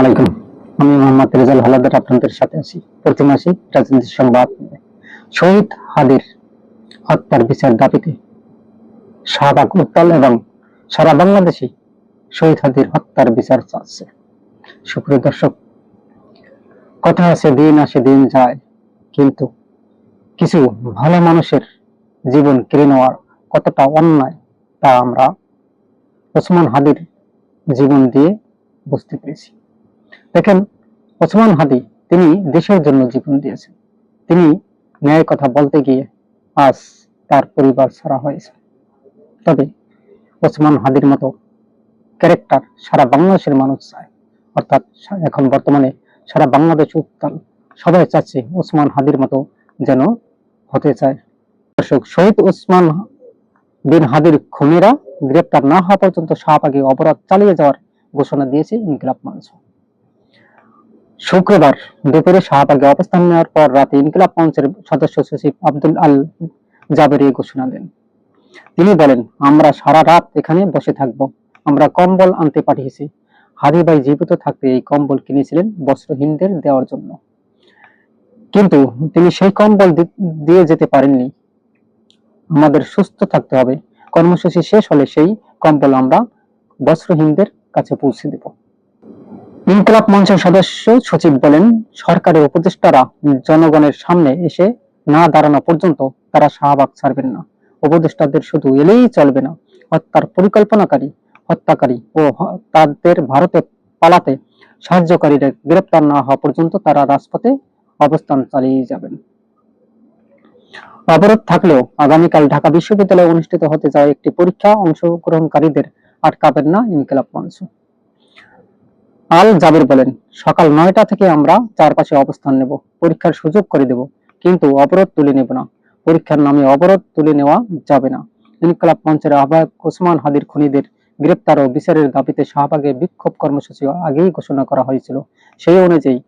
আলাইকুম। আমি মোহাম্মদ রেজাল হালাদার আপনাদের সাথে আছি। প্রতি মাসে সংবাদ শহীদ হাদির হত্যার বিচার দাবিতে শাহবাগ উত্তাল এবং সারা বাংলাদেশে শহীদ হাদির হত্যার বিচার চাচ্ছে সুপ্রিয় দর্শক, কথা আছে দিন আসে দিন যায়, কিন্তু কিছু ভালো মানুষের জীবন কেড়ে নেওয়ার কতটা অন্যায় তা আমরা ওসমান হাদির জীবন দিয়ে বুঝতে পেরেছি। দেখেন, ওসমান হাদি, তিনি দেশের জন্য জীবন দিয়েছেন। তিনি ন্যায় কথা বলতে গিয়ে আজ তার পরিবার ছাড়া হয়েছে। তবে ওসমান হাদির মতো ক্যারেক্টার সারা বাংলাদেশের মানুষ চায়। অর্থাৎ এখন বর্তমানে সারা বাংলাদেশ উত্তাল। সবাই চাচ্ছে ওসমান হাদির মতো যেন হতে চায়। দর্শক, শহীদ ওসমান বিন হাদির খুনিরা গ্রেপ্তার না হওয়া পর্যন্ত শাহবাগে অপরাধ চালিয়ে যাওয়ার ঘোষণা দিয়েছে ইনকিলাব মঞ্চ। শুক্রবার দুপুরে শাহবাগে অবস্থান নেওয়ার পর রাতে ইনকিলাব মঞ্চের সদস্য সচিব আব্দুল আল জাবের ঘোষণা দেন। তিনি বলেন, আমরা সারা রাত এখানে বসে থাকব। আমরা কম্বল আনতে পাঠিয়েছি। হাদি ভাই জীবিত থাকতে এই কম্বল কিনেছিলেন বস্ত্রহীনদের দেওয়ার জন্য। কিন্তু তিনি সেই কম্বল দিয়ে যেতে পারেননি। আমাদের সুস্থ থাকতে হবে। কর্মসূচি শেষ হলে সেই কম্বল আমরা বস্ত্রহীনদের কাছে পৌঁছে দেব। ইনকলাব মঞ্চের সদস্য সচিব বলেন, সরকারের উপদেষ্টারা জনগণের সামনে এসে না দাঁড়ানো পর্যন্ত তারা শাহবাগ ছাড়বেন না। উপদেষ্টাদের শুধু এলেই চলবে না। হত্যার পরিকল্পনাকারী, হত্যাকারী ও তাদের ভারতে পালাতে সাহায্যকারীরা গ্রেপ্তার না হওয়া পর্যন্ত তারা রাজপথে অবস্থান চালিয়ে যাবেন। অবরোধ থাকলেও আগামীকাল ঢাকা বিশ্ববিদ্যালয়ে অনুষ্ঠিত হতে যাওয়া একটি পরীক্ষা অংশগ্রহণকারীদের আটকাবেন না ইনকিলাব মঞ্চ। আল জাবির বলেন, সকাল নয়টা থেকে আমরা চারপাশে অবস্থান নেব, পরীক্ষার সুযোগ করে দেব, কিন্তু অবরোধ তুলে নেব না। পরীক্ষার নামে অবরোধ তুলে নেওয়া যাবে না। ইনকিলাব মঞ্চের আহ্বায়ক ওসমান হাদির খুনিদের গ্রেপ্তার ও বিচারের দাবিতে শাহবাগে বিক্ষোভ কর্মসূচি আগেই ঘোষণা করা হয়েছিল। সেই অনুযায়ী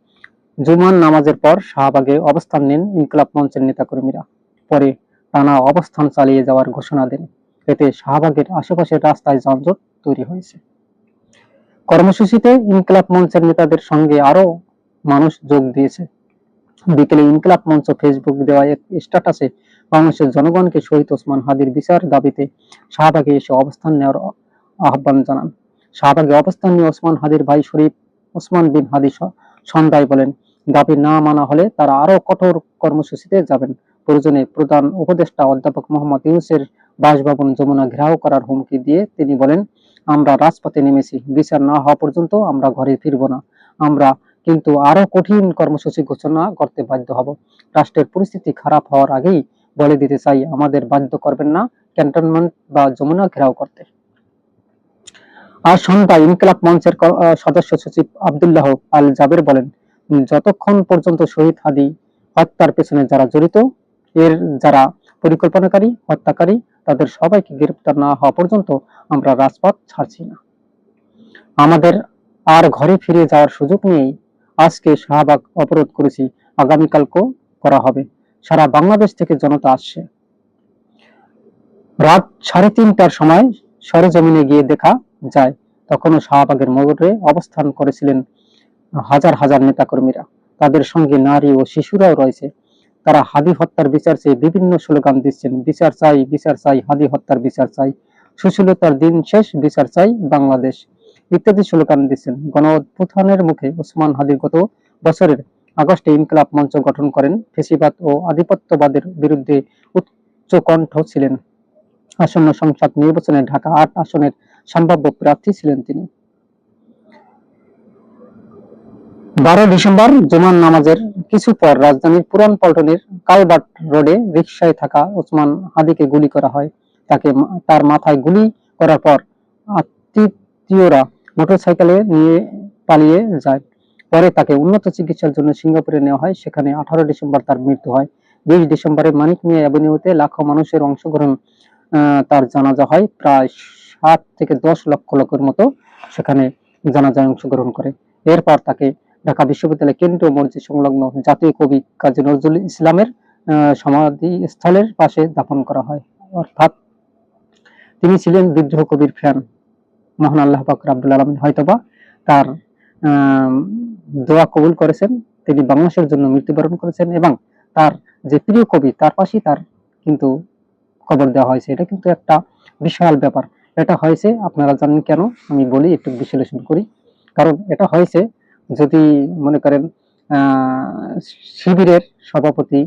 জুমান নামাজের পর শাহবাগে অবস্থান নেন ইনকিলাব মঞ্চের নেতাকর্মীরা। পরে টানা অবস্থান চালিয়ে যাওয়ার ঘোষণা দেন। এতে শাহবাগের আশেপাশের রাস্তায় যানজট তৈরি হয়েছে। কর্মসূচিতে ইনকিলাব মঞ্চের নেতাদের সঙ্গে আরও মানুষ যোগ দিয়েছে। বিকেলে ইনকিলাব মঞ্চ ফেসবুক দেওয়া এক স্ট্যাটাসে বাংলাদেশের জনগণকে শহীদ ওসমান হাদির বিচার দাবিতে শাহবাগে এসে অবস্থান নেওয়ার আহ্বান জানান। শাহবাগে অবস্থান নিয়ে ওসমান হাদির ভাই শরীফ ওসমান বিন হাদি সন্ধ্যায় বলেন, দাবি না মানা হলে তারা আরও কঠোর কর্মসূচিতে যাবেন। প্রয়োজনে প্রধান উপদেষ্টা অধ্যাপক মোহাম্মদ ইউসের বাসভবন যমুনা ঘেরাও করার হুমকি দিয়ে তিনি বলেন আমরা রাজপথে নেমেছি। বিচার না হওয়া পর্যন্ত আমরা ঘরে ফিরব না। আমরা কিন্তু আরও কঠিন কর্মসূচি ঘোষণা করতে বাধ্য হব। রাষ্ট্রের পরিস্থিতি খারাপ হওয়ার আগেই বলে দিতে চাই, আমাদের বাধ্য করবেন না ক্যান্টনমেন্ট বা যমুনা ঘেরাও করতে। আজ সন্ধ্যায় ইনকিলাব মঞ্চের সদস্য সচিব আব্দুল্লাহ আল জাবের বলেন, যতক্ষণ পর্যন্ত শহীদ হাদি হত্যার পেছনে যারা জড়িত, এর যারা পরিকল্পনাকারী, হত্যাকারী তাদের সবাইকে গ্রেপ্তার না হওয়া পর্যন্ত আমরা রাজপথ ছাড়ছি না। আমাদের আর ঘরে ফিরে যাওয়ার সুযোগ নেই আজকে শাহবাগ অবরোধ করেছি। আগামীকালকেও করা হবে। সারা বাংলাদেশ থেকে জনতা আসছে। রাত সাড়ে তিনটার সময় সরেজমিনে গিয়ে দেখা যায়, তখনও শাহবাগের মোড়ে অবস্থান করেছিলেন হাজার হাজার নেতাকর্মীরা। তাদের সঙ্গে নারী ও শিশুরাও রয়েছে। তারা হাদি হত্যার বিচার চেয়ে বিভিন্ন স্লোগান দিচ্ছেন। বিচার চাই বিচার চাই, হাদি হত্যার বিচার চাই। সুশীলতার দিন শেষ, বিচার চাই বাংলাদেশ। ইত্যাদি স্লোগান দিচ্ছেন। গণ মুখে ওসমান হাদির গত বছরের আগস্টে ইনকলাব মঞ্চ গঠন করেন। ফেসিবাদ ও আধিপত্যবাদের বিরুদ্ধে উচ্চ কণ্ঠ ছিলেন। আসন্ন সংসদ নির্বাচনে ঢাকা আট আসনের সম্ভাব্য প্রার্থী ছিলেন তিনি। বারো ডিসেম্বর জুমান নামাজের কিছু পর রাজধানীর পুরান পল্টনের কালবাট রোডে রিকশায় থাকা ওসমান হাদিকে গুলি করা হয়। তাকে তার মাথায় গুলি করার পর আত্মীয়রা মোটরসাইকেলে নিয়ে পালিয়ে যায়। পরে তাকে উন্নত চিকিৎসার জন্য সিঙ্গাপুরে নেওয়া হয়। সেখানে আঠারো ডিসেম্বর তার মৃত্যু হয়। বিশ ডিসেম্বরে মানিক মিয়া অ্যাভিনিউতে লাখো মানুষের অংশগ্রহণ তার জানাজা হয়। প্রায় সাত থেকে দশ লক্ষ লোকের মতো সেখানে জানাজায় অংশগ্রহণ করে। এরপর তাকে ঢাকা বিশ্ববিদ্যালয় কেন্দ্রীয় মসজিদ সংলগ্ন জাতীয় কবি কাজী নজরুল ইসলামের সমাধি স্থলের পাশে দাফন করা হয়। অর্থাৎ তিনি ছিলেন বিদ্রোহ কবির ফ্যান। মহান আল্লাহ পাক রাব্বুল আলমিন হয়তোবা তার দোয়া কবুল করেছেন, তিনি বাংলাদেশের জন্য মৃত্যুবরণ করেছেন এবং তার যে প্রিয় কবি, তার পাশেই তার কিন্তু কবর দেওয়া হয়েছে। এটা কিন্তু একটা বিশাল ব্যাপার। এটা হয়েছে, আপনারা জানেন কেন? আমি বলি, একটু বিশ্লেষণ করি। কারণ এটা হয়েছে যদি মনে করেন শিবিরের সভাপতি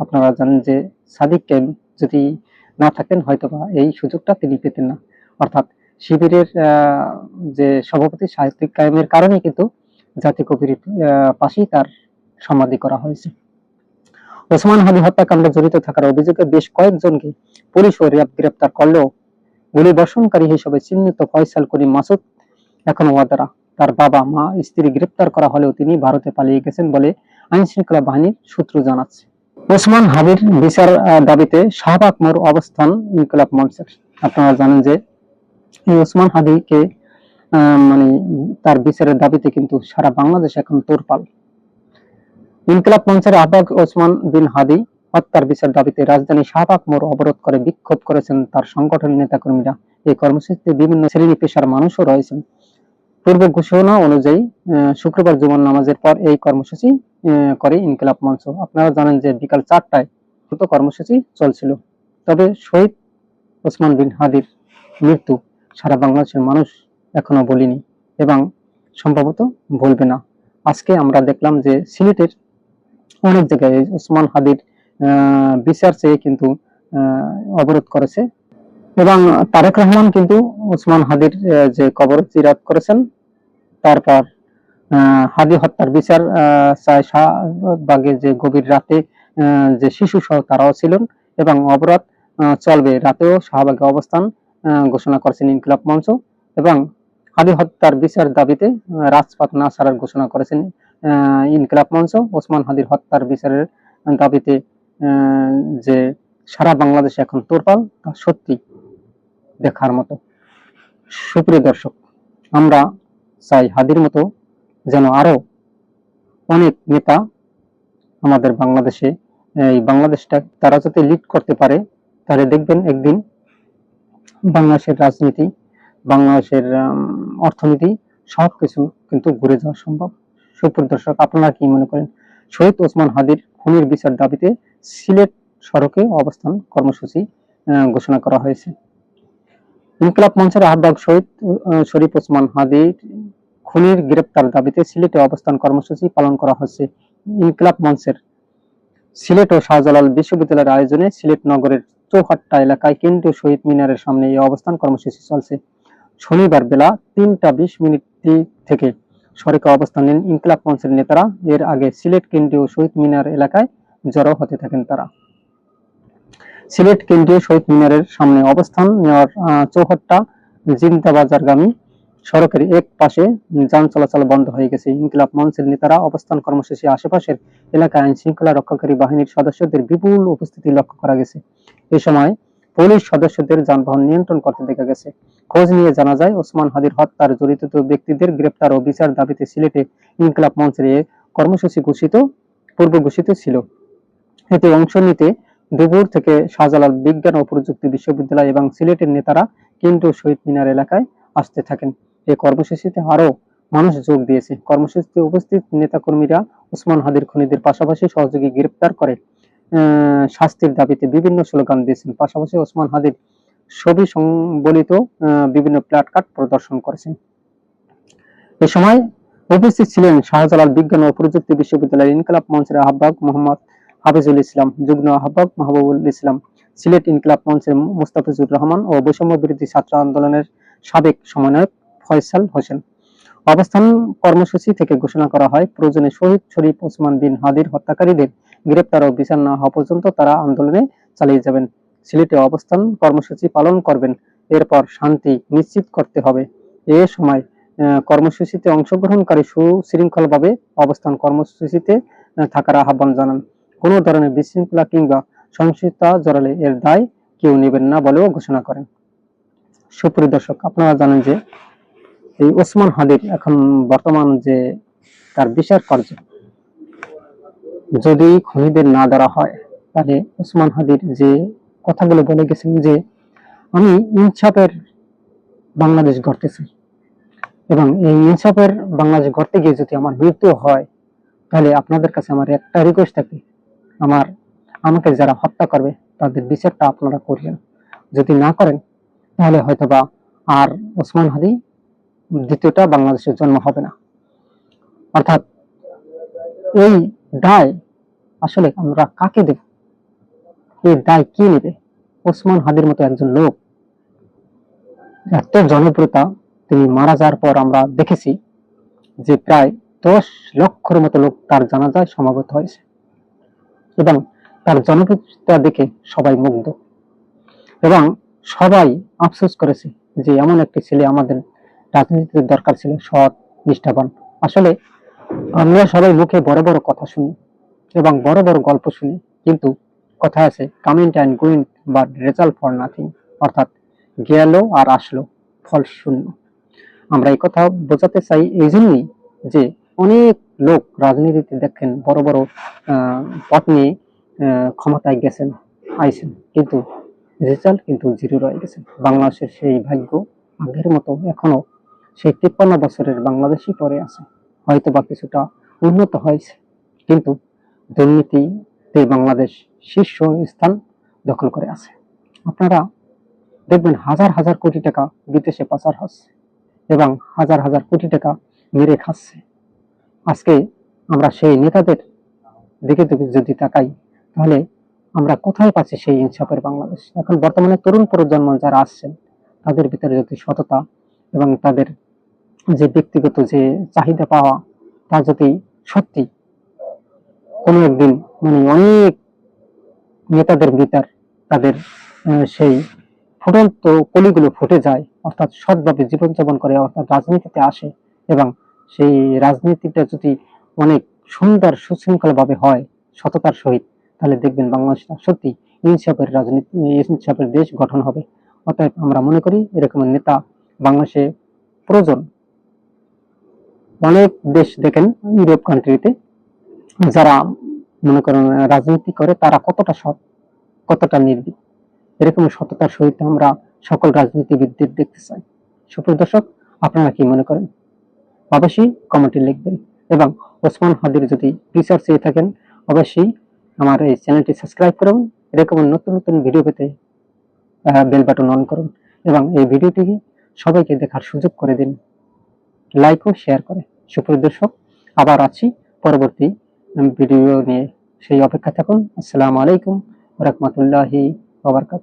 আপনারা জানেন যে সাদিক কেম যদি না থাকেন, হয়তোবা এই সুযোগটা তিনি পেতেন না। অর্থাৎ শিবিরের যে সভাপতি সাহিত্যিক কায়েমের কারণে কিন্তু জাতীয় কবির পাশেই তার সমাধি করা হয়েছে। ওসমান হাদি হত্যাকাণ্ডে জড়িত থাকার অভিযোগে বেশ কয়েকজনকে পুলিশ ও র্যাব গ্রেপ্তার করলেও গুলি বর্ষণকারী হিসেবে চিহ্নিত ফয়সাল করিম মাসুদ এখনও ওয়াদারা তার বাবা মা স্ত্রী গ্রেপ্তার করা হলেও তিনি ভারতে পালিয়ে গেছেন বলে আইন শৃঙ্খলা বাহিনীর সূত্র জানাচ্ছে। ওসমান হাবির বিচার দাবিতে শাহবাগ মোড় অবস্থান ইনকলাব মঞ্চের আপনারা জানেন যে এই ওসমান আহ, মানে তার বিচারের দাবিতে কিন্তু সারা বাংলাদেশ এখন তোরপাল ইনকলাব মঞ্চের আহ্বায়ক ওসমান বিন হাদি হত্যার বিচার দাবিতে রাজধানী শাহবাগ মোড় অবরোধ করে বিক্ষোভ করেছেন তার সংগঠনের নেতাকর্মীরা। এই কর্মসূচিতে বিভিন্ন শ্রেণি পেশার মানুষও রয়েছেন। পূর্ব ঘোষণা অনুযায়ী শুক্রবার জুমার নামাজের পর এই কর্মসূচি করে ইনকিলাব মঞ্চ। আপনারা জানেন যে বিকাল চারটায় দ্রুত কর্মসূচি চলছিল। তবে শহীদ ওসমান বিন হাদির মৃত্যু সারা বাংলাদেশের মানুষ এখনও বলিনি এবং সম্ভবত বলবে না। আজকে আমরা দেখলাম যে সিলেটের অনেক জায়গায় ওসমান হাদির বিচার চেয়ে কিন্তু অবরোধ করেছে এবং তারেক রহমান কিন্তু ওসমান হাদির যে কবর জিরাত করেছেন তারপর হাদি হত্যার বিচার চায় শাহবাগে যে গভীর রাতে যে শিশু সহ তারাও ছিলেন এবং অবরোধ আহ, চলবে রাতেও শাহবাগে অবস্থান ঘোষণা করেছেন ইনকিলাব মঞ্চ এবং হাদি হত্যার বিচার দাবিতে রাজপথ না ছাড়ার ঘোষণা করেছেন ইনকিলাব মঞ্চ। ওসমান হাদির হত্যার বিচারের দাবিতে যে সারা বাংলাদেশে এখন তোরপাল তা সত্যি। দেখার মতো। সুপ্রিয় দর্শক, আমরা চাই হাদির মতো যেন আরও অনেক নেতা আমাদের বাংলাদেশে, এই বাংলাদেশটা তারা যাতে লিড করতে পারে, তাহলে দেখবেন একদিন বাংলাদেশের রাজনীতি, বাংলাদেশের অর্থনীতি সবকিছু কিন্তু ঘুরে যাওয়া সম্ভব। সুপ্রিয় দর্শক, আপনারা কি মনে করেন, শহীদ ওসমান হাদির খুনির বিচার দাবিতে সিলেট সড়কে অবস্থান কর্মসূচি ঘোষণা করা হয়েছে? ইনকলাব মঞ্চের আহ্বায়ক শহীদ শরীফ ওসমান হাদির খুনির গ্রেপ্তার দাবিতে সিলেটে অবস্থান কর্মসূচি পালন করা হচ্ছে। ইনকলাব মঞ্চের সিলেট ও শাহজালাল বিশ্ববিদ্যালয়ের আয়োজনে সিলেট নগরের চৌহাট্টা এলাকায় কেন্দ্রীয় শহীদ মিনারের সামনে এই অবস্থান কর্মসূচি চলছে। শনিবার বেলা তিনটা বিশ মিনিট থেকে সড়কে অবস্থান নেন ইনকলাব মঞ্চের নেতারা। এর আগে সিলেট কেন্দ্রীয় শহীদ মিনার এলাকায় জড়ো হতে থাকেন তারা। সিলেট কেন্দ্রীয় শহীদ মিনারের সামনে অবস্থান নেওয়ার চৌহাট্টা জিন্দাবাজারগামী সড়কের এক পাশে যান চলাচল বন্ধ হয়ে গেছে। ইনকিলাব মঞ্চের নেতারা অবস্থান কর্মসূচি, আশেপাশের এলাকায় আইন শৃঙ্খলা রক্ষাকারী বাহিনীর সদস্যদের বিপুল উপস্থিতি লক্ষ্য করা গেছে। এ সময় পুলিশ সদস্যদের যানবাহন নিয়ন্ত্রণ করতে দেখা গেছে। খোঁজ নিয়ে জানা যায়, ওসমান হাদির হত্যার জড়িত ব্যক্তিদের গ্রেপ্তার ও বিচার দাবিতে সিলেটে ইনকিলাব মঞ্চের কর্মসূচি ঘোষিত, পূর্ব ঘোষিত ছিল। এতে অংশ নিতে দুপুর থেকে শাহজালাল বিজ্ঞান ও প্রযুক্তি বিশ্ববিদ্যালয় এবং সিলেটের নেতারা কেন্দ্রীয় শহীদ মিনার এলাকায় আসতে থাকেন। এই কর্মসূচিতে আরও মানুষ যোগ দিয়েছে। কর্মসূচিতে উপস্থিত নেতাকর্মীরা ওসমান হাদির খুনিদের পাশাপাশি সহযোগী গ্রেপ্তার করে শাস্তির দাবিতে বিভিন্ন স্লোগান দিয়েছেন। পাশাপাশি ওসমান হাদির ছবি সংবলিত বিভিন্ন প্ল্যাটকার্ড প্রদর্শন করেছেন। এ সময় উপস্থিত ছিলেন শাহজালাল বিজ্ঞান ও প্রযুক্তি বিশ্ববিদ্যালয়ের ইনকলাব মঞ্চের আহ্বায়ক মোহাম্মদ হাফিজুল ইসলাম, যুগ্ম আহ্বায়ক মাহবুবুল ইসলাম, সিলেট ইনকলাব মঞ্চের মুস্তাফিজুর রহমান ও বৈষম্য বিরোধী ছাত্র আন্দোলনের সাবেক সমন্বয়ক ফয়সাল হোসেন। অবস্থান কর্মসূচি থেকে ঘোষণা করা হয়, প্রয়োজনে শহীদ শরীফ ওসমান বিন হাদির হত্যাকারীদের গ্রেপ্তার ও বিচার না হওয়া পর্যন্ত তারা আন্দোলনে চালিয়ে যাবেন। সিলেটে অবস্থান কর্মসূচি পালন করবেন, এরপর শান্তি নিশ্চিত করতে হবে। এ সময় কর্মসূচিতে অংশগ্রহণকারী সুশৃঙ্খলভাবে অবস্থান কর্মসূচিতে থাকার আহ্বান জানান। কোনো ধরনের বিশৃঙ্খলা কিংবা সহিংসতা জড়ালে এর দায় কেউ নেবেন না বলেও ঘোষণা করেন। সুপ্রিয় দর্শক, আপনারা জানেন যে এই ওসমান হাদির এখন বর্তমান যে তার বিচার কার্য, যদি খনিদের না ধরা হয়, তাহলে ওসমান হাদির যে কথাগুলো বলে গেছেন যে, আমি ইনসাফের বাংলাদেশ গড়তে চাই এবং এই ইনসাফের বাংলাদেশ গড়তে গিয়ে যদি আমার মৃত্যু হয়, তাহলে আপনাদের কাছে আমার একটা রিকোয়েস্ট থাকবে আমার আমাকে যারা হত্যা করবে, তাদের বিচারটা আপনারা করবেন। যদি না করেন, তাহলে হয়তোবা আর ওসমান হাদি দ্বিতীয়টা বাংলাদেশের জন্ম হবে না। অর্থাৎ এই দায় আসলে আমরা কাকে দেব? এই দায় কি নেবে? ওসমান হাদির মতো একজন লোক, এত জনপ্রিয়তা তিনি মারা যাওয়ার পর আমরা দেখেছি যে প্রায় দশ লক্ষর মতো লোক তার জানাজায় সমাবেত হয়েছে। এবং তার জনপ্রিয়তা দেখে সবাই মুগ্ধ। এবং সবাই আফসোস করেছে যে এমন একটি ছেলে আমাদের রাজনীতিতে দরকার ছিল, সৎ, নিষ্ঠাবান। আসলে আমরা সবাই মুখে বড় বড় কথা শুনি এবং বড় বড় গল্প শুনি, কিন্তু কথা আছে কামিং অ্যান্ড গোয়িং বা রেজাল্ট ফর নাথিং অর্থাৎ গেল আর আসলো ফল শূন্য আমরা এই কথা বোঝাতে চাই এই জন্যই যে অনেক লোক রাজনীতিতে দেখেন, বড় বড় পদ নিয়ে ক্ষমতায় গেছেন, আইছেন। কিন্তু রেজাল্ট কিন্তু জিরো রয়ে গেছে। বাংলাদেশের সেই ভাগ্য আগের মতো এখনও সেই তিপ্পান্ন বছরের বাংলাদেশই পরে আছে। হয়তো বা কিছুটা উন্নত হয়েছে, কিন্তু দুর্নীতিতে বাংলাদেশ শীর্ষ স্থান দখল করে আছে। আপনারা দেখবেন হাজার হাজার কোটি টাকা বিদেশে পাচার হচ্ছে এবং হাজার হাজার কোটি টাকা মেরে খাচ্ছে। আজকে আমরা সেই নেতাদের দিকে দিকে যদি তাকাই, তাহলে আমরা কোথায় পাচ্ছি সেই ইনসাফের বাংলাদেশ? এখন বর্তমানে তরুণ প্রজন্ম যারা আসছেন, তাদের ভিতরে যদি সততা এবং তাদের যে ব্যক্তিগত যে চাহিদা পাওয়া, তা যদি সত্যি কোনো একদিন মানে অনেক নেতাদের ভিতর তাদের সেই ফুটন্ত কলিগুলো ফুটে যায়, অর্থাৎ সৎভাবে জীবনযাপন করে, অর্থাৎ রাজনীতিতে আসে এবং সেই রাজনীতিটা যদি অনেক সুন্দর সুশৃঙ্খল ভাবে হয় সততার সহিত, তাহলে দেখবেন বাংলাদেশটা সত্যি ইনসাফের রাজনীতি, ইনসাফের দেশ গঠন হবে। অতএব আমরা মনে করি এরকম নেতা বাংলাদেশে প্রয়োজন। অনেক দেশ দেখেন ইউরোপ কান্ট্রিতে যারা মনে করেন রাজনীতি করে, তারা কতটা সৎ, কতটা নির্ভীক। এরকম সততার সহিত আমরা সকল রাজনীতিবিদদের দেখতে চাই। সুপ্রিয় দর্শক, আপনারা কি মনে করেন? অবশ্যই কমেন্টে লিখবেন। এবং ওসমান হাদির যদি রিসার্চ চেয়ে থাকেন, অবশ্যই আমার এই চ্যানেলটি সাবস্ক্রাইব করুন। এরকম নতুন নতুন ভিডিও পেতে বেল বাটন অন করুন। এবং এই ভিডিওটি সবাইকে দেখার সুযোগ করে দিন। লাইক ও শেয়ার করে। সুপ্রিয় দর্শক, আবার আছি পরবর্তী ভিডিও নিয়ে। সেই অপেক্ষা থাকুন। আসসালামু আলাইকুম রহমতুল্লাহি ওবরকাত